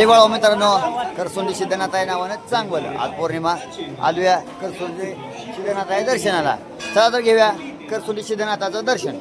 जय बाळा मित्रांनो करसोंडी सिद्धनाथ आहे नावानं चांगलं आज पौर्णिमा आलूया करसोंडी सिद्धनाथ आहे दर्शनाला. चला तर घेऊया करसोंडी सिद्धनाथाचं दर्शन.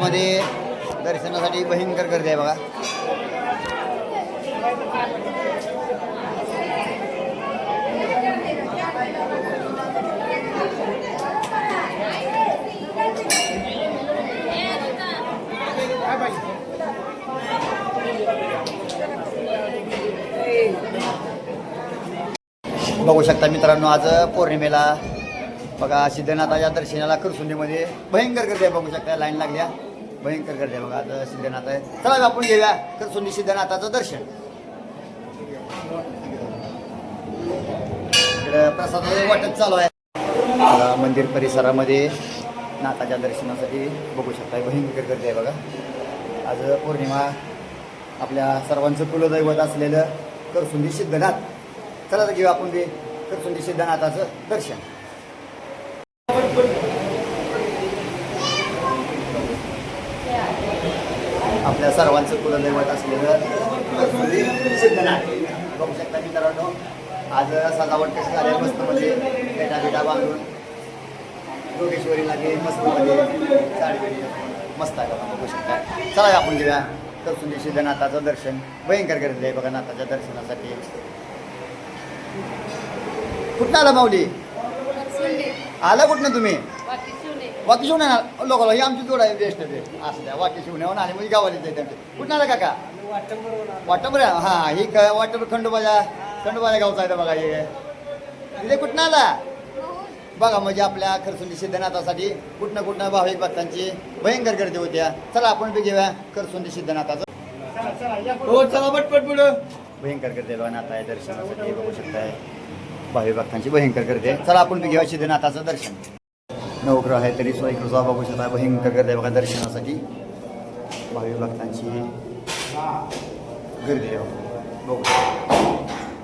मंदिर दर्शनासाठी भयंकर गर्दी आहे बघा. बघू शकता मित्रांनो आज पौर्णिमेला बघा सिद्धनाथाच्या दर्शनाला करसुंडीमध्ये भयंकर गर्दी आहे बघू शकता लाईन लागल्या. भयंकर गर्दी आहे. बघा आता सिद्धनाथ आहे. चला आपण घेऊया करसुंडी सिद्धनाथाचं दर्शन. इकडं प्रसादाचं वाटप चालू आहे. मंदिर परिसरामध्ये नाथाच्या दर्शनासाठी बघू शकता भयंकर गर्दी आहे बघा. आज पौर्णिमा. आपल्या सर्वांचं कुलदैवत असलेलं करसुंदी सिद्धनाथ चला तर घेऊ आपण ते करसुंदी सिद्धनाथाचं दर्शन. आपल्या सर्वांचं कुलदैवत असलेलं सिद्धनाथ. बघू शकता मित्रांनो आज सजावट कशी झाली मस्त मध्ये बेटा बेटा बांधून योगेश्वरी लागे मस्त बिडी मस्त आहे बघा बघू शकता. चला आपण घेऊया. करसुंदी सिद्धनाथाचं दर्शन भयंकर गर्दी आहे बघा नाथाच्या दर्शनासाठी. कुठं आला माऊली? आला कुठनं तुम्ही? वाकी शिवणे लोक ही आमची जोड आहे बेस्ट ते. असं द्या वाकी येऊन आणि म्हणजे गावाला जायचं त्यांचे कुठं आला काका? वाटंबर हां ही क- वाटंबर खंडोबाजा खंडोबाजा गावचा आहे बघा हे. तिथे कुठं आला? बघा म्हणजे आपल्या खरसुंडी सिद्धनाथासाठी कुठनं कुठनं भाविक भक्तांची भयंकर गर्दी होत्या. चला आपण बी घेऊया खरसुंडी सिद्धनाथाचं. हो चला पटपट पुढं. भयंकर गर्दी आहे आहे दर्शनासाठी बघू शकताय. भाविक भक्तांची भयंकर गर्दी आहे. चला आपण बी घेऊया सिद्धनाथाचं दर्शन. नवग्रह आहे तरी स्वयंकृपा बघू शकता भयंकर गर्दी आहे बघा दर्शनासाठी भाविक भक्तांची गर्दी आहे बघा.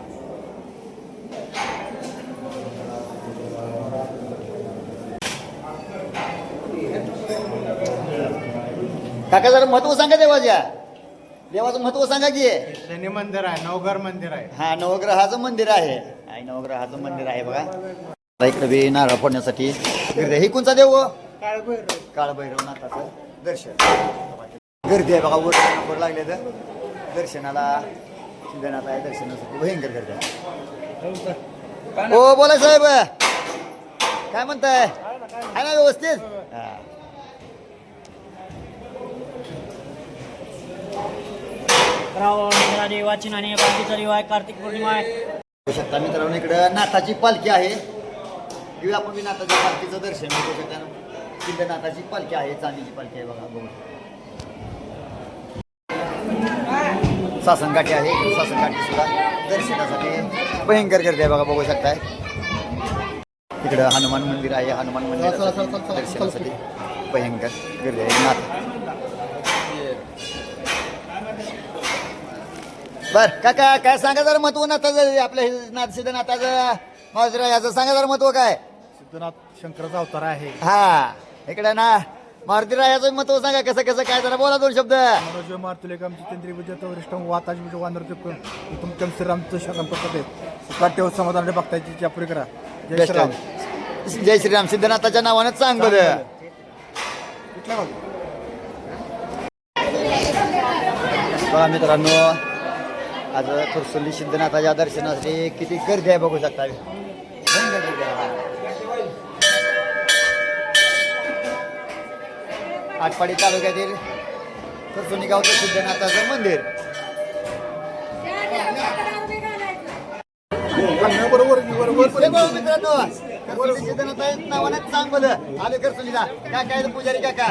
काका जरा महत्त्व सांगा देवाच्या देवाचं महत्त्व सांगा की शनी मंदिर आहे नवघर मंदिर आहे हा नवग्रहाचं मंदिर आहे नवग्रहाचं मंदिर आहे बघा इकडे नारळ फोडण्यासाठी गर्दी. हे कोणचा देव? काळभैरव. काळभैरवनाथाचं दर्शन. गर्दी आहे बघा वर वर लागले तर दर्शनाला सिद्धनाथ आहे दर्शनासाठी भयंकर गर्दी आहे. हो बोला साहेब. काय म्हणताय? आहे ना व्यवस्थित. रावण देव वाचिन आणि बाकीचा देव आहे कार्तिक पौर्णिमा आहे. शकता मित्रांनो इकडं नाथाची पालखी आहे. घेऊया आपण मी नाथाच्या पालखीचं दर्शन बघू शकता सिद्धनाथाची पालखी आहे चांदीची पालखी आहे बघा बघू. सासनकाठी आहे सासनकाठी सुद्धा दर्शनासाठी भयंकर गर्दी आहे बघा बघू शकताय. इकडं हनुमान मंदिर आहे हनुमान मंदिर दर्शनासाठी भयंकर गर्दी आहे. नाथ बर काका काय सांगा जरा महत्त्व नाथाचं आपल्या हे नाथ सिद्धनाथाचं मावजरा याचं सांगा जरा महत्त्व काय? सिद्धनाथ शंकराचा अवतार आहे. हा इकडे ना मारुती रायाचं महत्त्व सांगा कसं कसं काय जरा बोला दोन शब्द. मनोज मार्तुलेकम वरिष्ठ वाताज म्हणजे वानर तुमच्या श्रीरामचं शरण भक्ताची चापुरी करा. जय श्रीराम. जय श्रीराम. सिद्धनाथाच्या नावानं सांग बरं कुठल्या बाजू? बघा मित्रांनो आज कुरसुल्ली सिद्धनाथाच्या दर्शनासाठी किती गर्दी आहे बघू शकता. आटपाडी तालुक्यातील कुरसुल्ली गावचं सिद्धनाथाचं मंदिर. मित्रांनो नावानं आले काय काय पुजारी काका.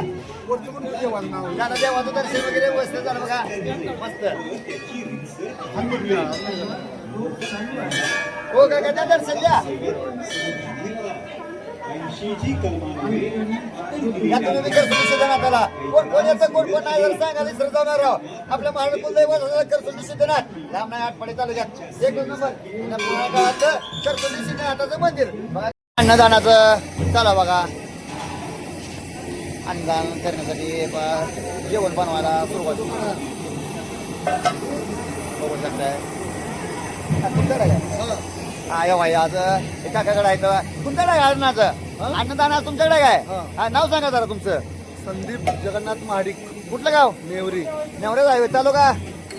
देवाचं दर्शन वगैरे व्यवस्थित झालं बघा. मस्त. हो काय त्या दर्शन तुम्ही कोण कोण कोण कोण नाही जर सांगा विसरत राव आपल्या महाराज कुलदैवत असलेलं सिद्धनाथ लांब नाही आठवडे तालुक्यात. एक नंबर. या पुणे सिद्धनाथाचं मंदिर. अन्नदानाचं चला बघा. अन्नदान करण्यासाठी जेवण बनवायला सुरुवात बघू शकताय. काय? हा या भाई आज काकाकडे आहे तर तुमच्याकडे काय अन्नाचं? अन्नदान आज तुमच्याकडे काय? हा. नाव सांगा जरा तुमचं. संदीप जगन्नाथ महाडिक. कुठलं गाव? नेवरी. नेवरे आहे तालुका?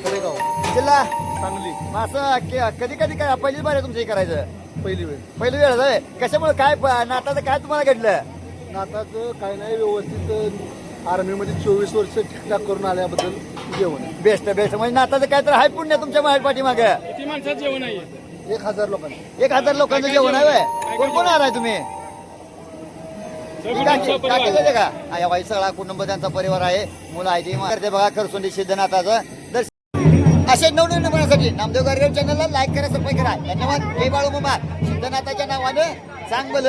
कडेगाव जिल्हा? सांगली. मग असं कधी कधी काय पहिलीच बार आहे तुमचं हे करायचं? पहिली वेळ. पहिली वेळ कशामुळे काय नाताचं काय तुम्हाला घडलं? नाताचं काही नाही व्यवस्थित आर्मीमध्ये चोवीस वर्ष ठीकठाक करून आल्याबद्दल जेवण आहे. बेस्ट बेस्ट म्हणजे नाताचं काय तर हाय पुण्य तुमच्या माहेर पाठीमागे. एक हजार लोकांनी एक हजार लोकांचं जेवण आहे व्हय? कोण कोण आलाय तुम्ही? काकी- का? हा, बाई सगळा कुटुंब त्यांचा परिवार आहे. मुलं आहे ती. करते बघा करसुंडी सिद्धनाथाचं दर्शन असे नवनवीन नमुन्यासाठी नामदेव गाडीवर चॅनलला लाईक करा सबस्क्राईब करा. धन्यवाद. जय बाळू मामा. सिद्धनाथाच्या नावाने सांग बोल